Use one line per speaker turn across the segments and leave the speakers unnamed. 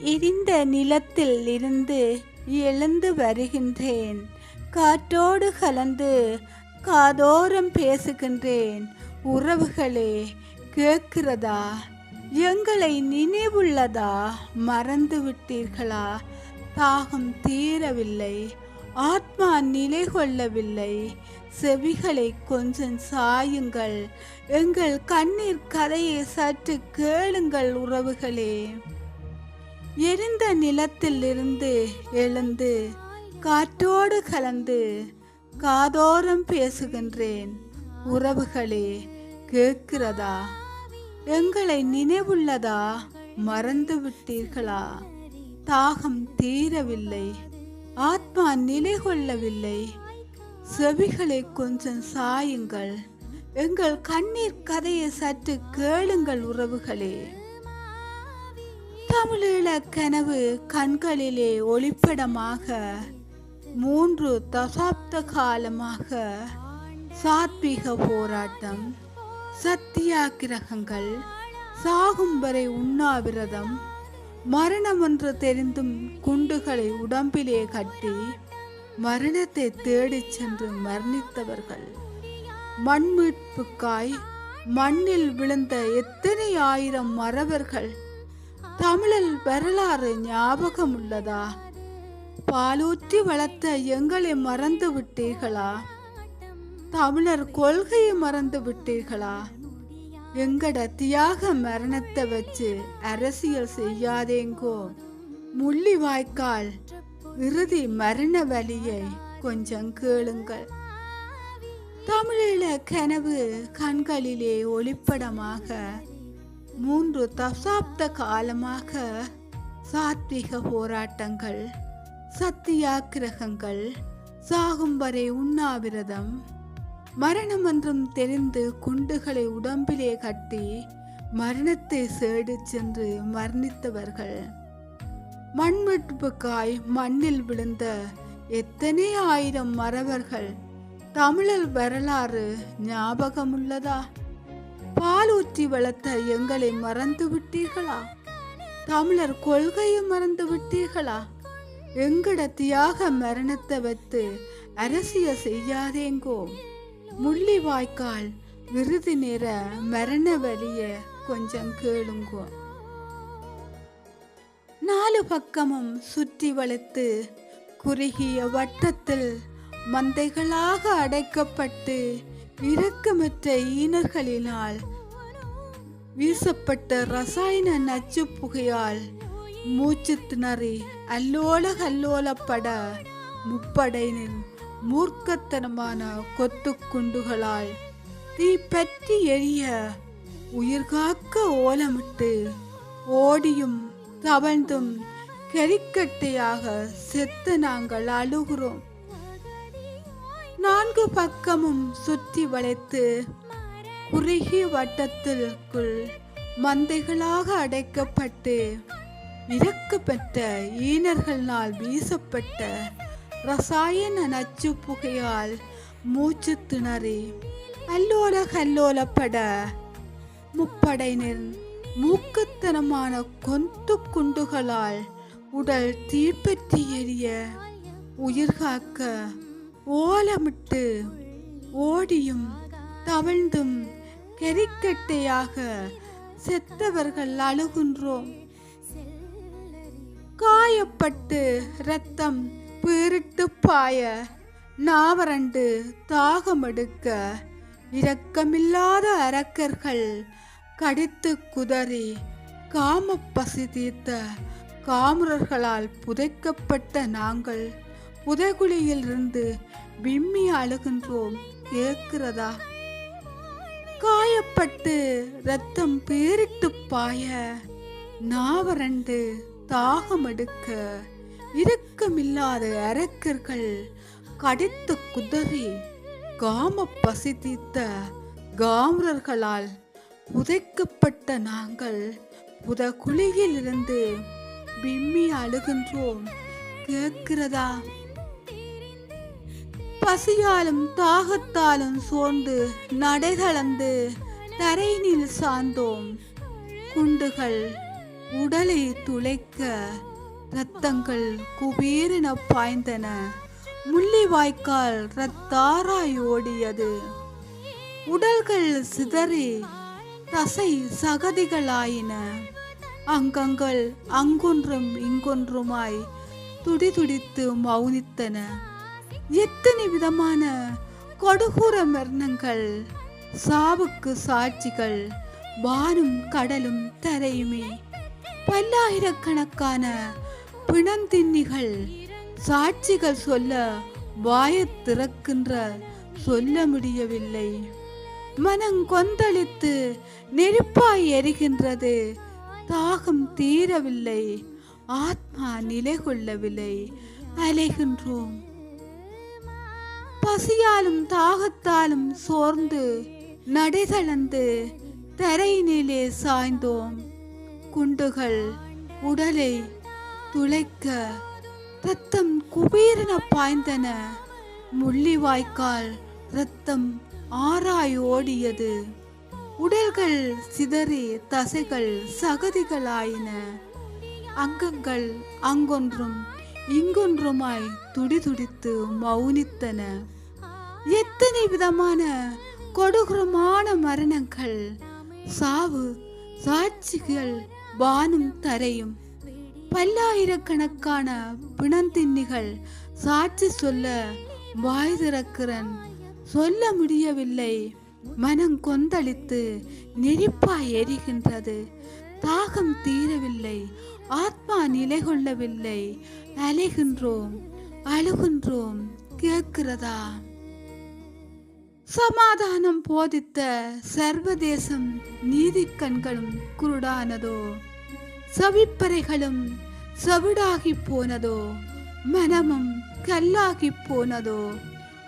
இடிந்த நிலத்தில் இருந்து எழுந்து வருகின்றேன். காற்றோடு கலந்து காதோரம் பேசுகின்றேன். உறவுகளே கேட்கிறதா? எங்களை நினைவுள்ளதா? மறந்து விட்டீர்களா தாகம் தீரவில்லை. ஆத்மா நிலை கொள்ளவில்லை. செவிகளை கொஞ்சம் சாயுங்கள். எங்கள் கண்ணீர் கதையை சற்று கேளுங்கள் உறவுகளே. எரிந்த நிலத்தில் இருந்து எழுந்து காற்றோடு கலந்து காதோரம் பேசுகின்றேன். உறவுகளே கேட்கிறதா? எங்களை நினைவுள்ளதா? மறந்து விட்டீர்களா தாகம் தீரவில்லை. ஆத்மா நிலை கொள்ளவில்லை செவிகளை கொஞ்சம் சாயுங்கள். எங்கள் கண்ணீர் கதையை சற்று கேளுங்கள் உறவுகளே. தமிழீழ கனவு கண்களிலே ஒளிப்படமாக மூன்று தசாப்த காலமாக சாத்வீக போராட்டம் சத்தியாகிரகங்கள் சாகும் வரை உண்ணாவிரதம் மரணம் என்று தெரிந்தும் குண்டுகளை உடம்பிலே கட்டி மரணத்தை தேடிச் சென்று மரணித்தவர்கள். மண் மீட்புக்காய் மண்ணில் விழுந்த எத்தனை ஆயிரம் மறவர்கள் தமிழில் வரலாறு ஞாபகம் உள்ளதா பாலூற்றி வளர்த்த எங்களை மறந்து விட்டீர்களா? தமிழர் கொள்கையை மறந்து விட்டீர்களா? எங்கட தியாக மரணத்தை வச்சு அரசியல் செய்யாதேங்கோ? முள்ளிவாய்க்கால் இறுதி மரண வலியை கொஞ்சம் கேளுங்கள். தமிழீழ கனவு கண்களிலே ஒளிப்படமாக மூன்று தசாப்த காலமாக சாத்விக போராட்டங்கள் சத்தியாகிரகங்கள் சாகும் வரை உண்ணாவிரதம் மரணம் என்றும் தெரிந்து குண்டுகளை உடம்பிலே கட்டி மரணத்தை சேடு சென்று மரணித்தவர்கள். மண்வெட்டுப்புக்காய் மண்ணில் விழுந்த எத்தனை ஆயிரம் மறவர்கள் தமிழர் வரலாறு ஞாபகமுள்ளதா? பாலூற்றி வளர்த்த எங்களை மறந்து விட்டீர்களா? தமிழர் கொள்கையை மறந்து விட்டீர்களா? எங்கட தியாக மரணத்தை வைத்து அரசியல் செய்யாதேங்கோ? முள்ளி வாய்க்கால் விருது நிற மரண வழிய கொஞ்சம் கேளுங்கோ. நாலு பக்கமும் சுற்றி வளைத்து குறுகிய வட்டத்தில் மந்தைகளாக அடைக்கப்பட்டு இறக்குமற்ற ஈனர்களினால் வீசப்பட்ட ரசாயன நச்சு புகையால் மூச்சு திணறி அல்லோல கல்லோலப்பட முப்படையின் மூர்க்கத்தனமான கொத்து குண்டுகளால் தீ பற்றி எரிய உயிர்காக்க ஓலமிட்டு ஓடியும் தவழ்ந்தும் கரிக்கட்டையாக செத்து நாங்கள் அழுகிறோம். நான்கு பக்கமும் சுற்றி வளைத்து குறுகிய வட்டத்திற்குள் மந்தைகளாக அடைக்கப்பட்டு இறக்கப்பட்ட ஈனர்களால் வீசப்பட்ட ரசாயன நச்சு புகையால் மூச்சு திணறி அல்லோல கல்லோலப்பட முப்படையினர் மூக்குத்தனமான கொந்து குண்டுகளால் உடல் தீப்பற்றி எரிய உயிர்காக்க ஓலமிட்டு ஓடியும் தவழ்ந்தும் கெரிக்கட்டையாக செத்தவர்கள் அழுகின்றோம். காயப்பட்டு ரத்தம் பீரிட்டு பாய நாவரண்டு தாகமெடுக்க இரக்கமில்லாத அரக்கர்கள் கடித்து குதறி காம பசி தீர்த்த காமரர்களால் புதைக்கப்பட்ட நாங்கள் புதைகுழியில் இருந்து விம்மி அழுகின்றோம். கேட்கிறதா காயப்பட்டு ரத்தம் பேரிட்டு பாய நாவரண்டு தாகம் எடுக்க இறுக்கமில்லாத அரக்கர்கள் கடித்து குதறி காம பசி தீர்த்த காமரர்களால் புதைக்கப்பட்ட நாங்கள் புதகுழியில் இருந்து விம்மி அழுகின்றோம். கேட்கிறதா? பசியாலும் தாகத்தாலும் சோர்ந்து நடைகளந்து தரையினில் சார்ந்தோம் குண்டுகள் உடலை துளைக்க இரத்தங்கள் குபீரென பாய்ந்தன. முள்ளிவாய்க்கால் இரத்தாராய் ஓடியது. உடல்கள் சிதறி தசை சகதிகளாயின. அங்கங்கள் அங்கொன்றும் இங்கொன்றுமாய் துடிதுடித்து மௌனித்தன. எத்தனை விதமான கொடூர மரணங்கள். சாவுக்கு சாட்சிகள் வானும் கடலும் தரையுமே. பல்லாயிரக்கணக்கான பிணந்தின்னிகள் சாட்சிகள் சொல்ல வாயத் திறக்கின்ற சொல்ல முடியவில்லை. மனம் கொந்தளித்து நெருப்பாய் எரிகின்றது தாகம் தீரவில்லை. ஆத்மா நிலை கொள்ளவில்லை அலைகின்றோம். பசியாலும் தாகத்தாலும் சோர்ந்து நடைதளந்து தரையினிலே சாய்ந்தோம். குண்டுகள் உடலை துளைக்க ரத்தம் குபீரன பாய்ந்தன. முள்ளிவாய்க்கால் ரத்தம் ஆராய் ஓடியது. உடல்கள் சிதறி தசைகள் சகதிகளாயின. அங்கங்கள் அங்கொன்றும் இங்கொன்றுமாய் துடிதுடித்து மௌனித்தன. எத்தனை விதமான கொடூரமான மரணங்கள். சாவு சாட்சிகள் வானும் தரையும். பல்லாயிரக்கணக்கான பிணந்தின்னிகள் சாட்சி சொல்ல வாய் திறக்கிறன். சொல்ல முடியவில்லை. மனம் கொந்தளித்து நெருப்பாய் எரிகின்றது. தாகம் தீரவில்லை. ஆத்மா நிலை கொள்ளவில்லை அலைகின்றோம் அழுகின்றோம் கேட்கிறதா? சமாதானம் போதித்த சர்வதேசம் நீதி கண்களும் குருடானதோ? செவிப்பறைகளும் செவிடாகி போனதோ? மனமும் கல்லாகி போனதோ?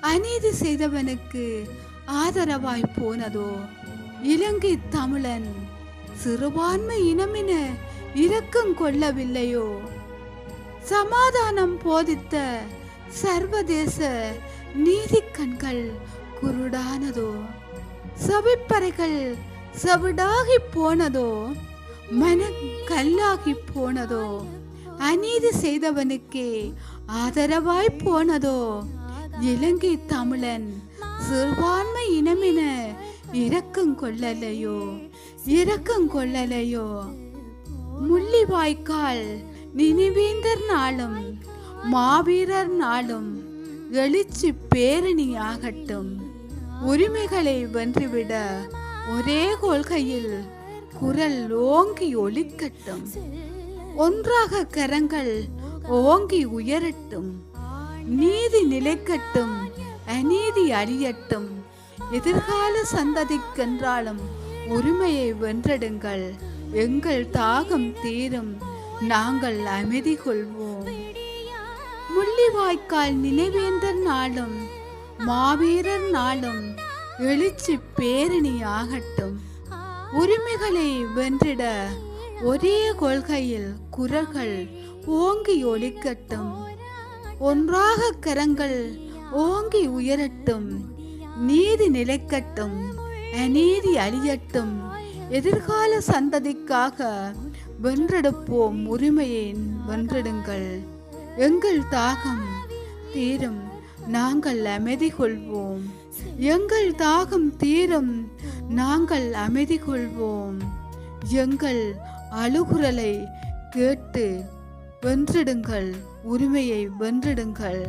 அநீதி செய்தவனுக்கு ஆதரவாய் போனதோ? இலங்கை தமிழன் சிறுபான்மை இனமின இரக்கம் கொள்ளவில்லையோ? சமாதானம் போதித்த சர்வதேச நீதி கண்கள் குருடானதோ? சபிப்பறைகள் சவிடாகி போனதோ? மன கல்லாகி போனதோ? அநீதி செய்தவனுக்கே ஆதரவாய் போனதோ? இலங்கை தமிழன் சிறுபான்மை இனமென இரக்கம் கொள்ளலையோ? இரக்கம் கொள்ளலையோ? முள்ளிவாய்க்கால் நினைவேந்தர் நாளும் மாவீரர் நாளும் எழுச்சி பேரணி ஆகட்டும். உரிமைகளை வென்றுவிட ஒரே கொள்கையில் குரல் ஓங்கி ஒலிக்கட்டும். ஒன்றாக கரங்கள் ஓங்கி உயரட்டும். நீதி நிலைக்கட்டும் அநீதி அழியட்டும். எதிர்கால சந்ததிக்கென்றாலும் உரிமையை வென்றெடுங்கள். எங்கள் தாகம் தீரும். நாங்கள் அமைதி கொள்வோம். முள்ளிவாய்க்கால் நினைவேந்தர் நாளும் மாவீரர் நாளும் எழுச்சி பேரணி ஆகட்டும் உரிமைகளை வென்றிட ஒரே கொள்கையில் குரல்கள் ஓங்கி ஒலிக்கட்டும். ஒன்றாக கரங்கள் ஓங்கி உயரட்டும். நீதி நிலைக்கட்டும் அநீதி அழியட்டும். எதிர்கால சந்ததிக்காக வென்றெடுப்போம் உரிமையை வென்றெடுங்கள். எங்கள் தாகம் தீரும். நாங்கள் அமைதி கொள்வோம் எங்கள் தாகம் தீரும் நாங்கள் அமைதி கொள்வோம் எங்கள் அழுகுரலை கேட்டு வென்றிடுங்கள் உரிமையை வென்றிடுங்கள்.